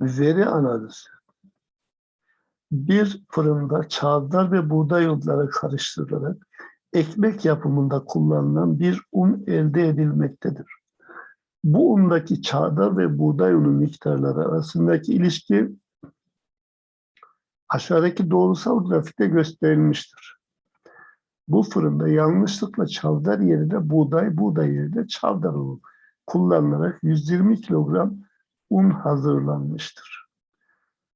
Veri analizi. Bir fırında çavdar ve buğday unları karıştırılarak ekmek yapımında kullanılan bir un elde edilmektedir. Bu undaki çavdar ve buğday unu miktarları arasındaki ilişki aşağıdaki doğrusal grafikte gösterilmiştir. Bu fırında yanlışlıkla çavdar yerine buğday, buğday yerine çavdar unu kullanılarak 120 kilogram un hazırlanmıştır.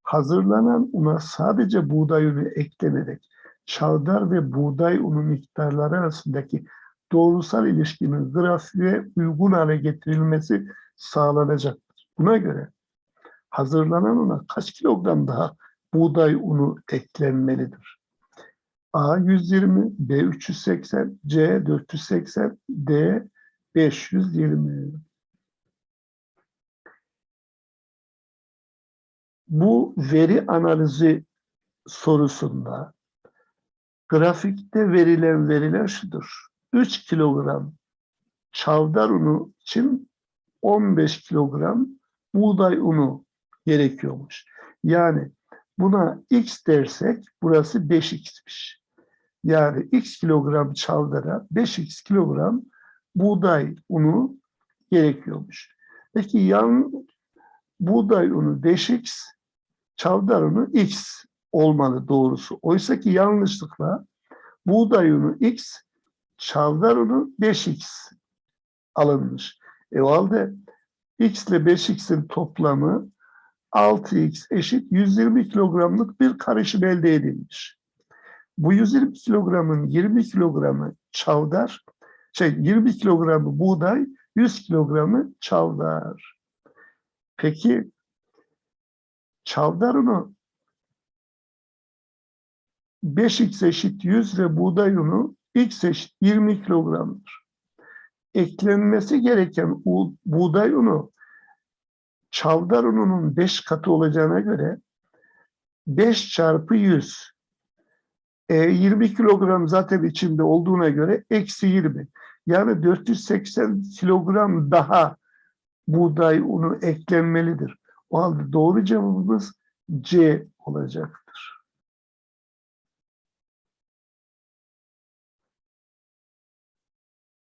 Hazırlanan una sadece buğday unu eklenerek çavdar ve buğday unu miktarları arasındaki doğrusal ilişkinin grafiğe uygun hale getirilmesi sağlanacaktır. Buna göre hazırlanan una kaç kilogram daha buğday unu eklenmelidir? A 120, B 380, C 480, D 520. Bu veri analizi sorusunda grafikte verilen veriler şudur. 3 kilogram çavdar unu için 15 kilogram buğday unu gerekiyormuş. Yani buna x dersek burası 5x'miş. Yani x kilogram çavdara 5x kilogram buğday unu gerekiyormuş. Peki yan buğday unu 5x, çavdar unu x olmalı doğrusu. Oysa ki yanlışlıkla buğday unu x, çavdar unu 5x alınmış. E o halde x ile 5x'in toplamı 6x eşit 120 kilogramlık bir karışım elde edilmiş. Bu 120 kilogramın 20 kilogramı çavdar, şey 20 kilogramı buğday, 100 kilogramı çavdar. Peki çavdar unu 5x eşit 100 ve buğday unu x eşit 20 kilogramdır. Eklenmesi gereken buğday unu çavdar ununun 5 katı olacağına göre 5 çarpı 100 e, 20 kilogram zaten içinde olduğuna göre eksi 20. Yani 480 kilogram daha buğday unu eklenmelidir. O halde doğru cevabımız C olacak.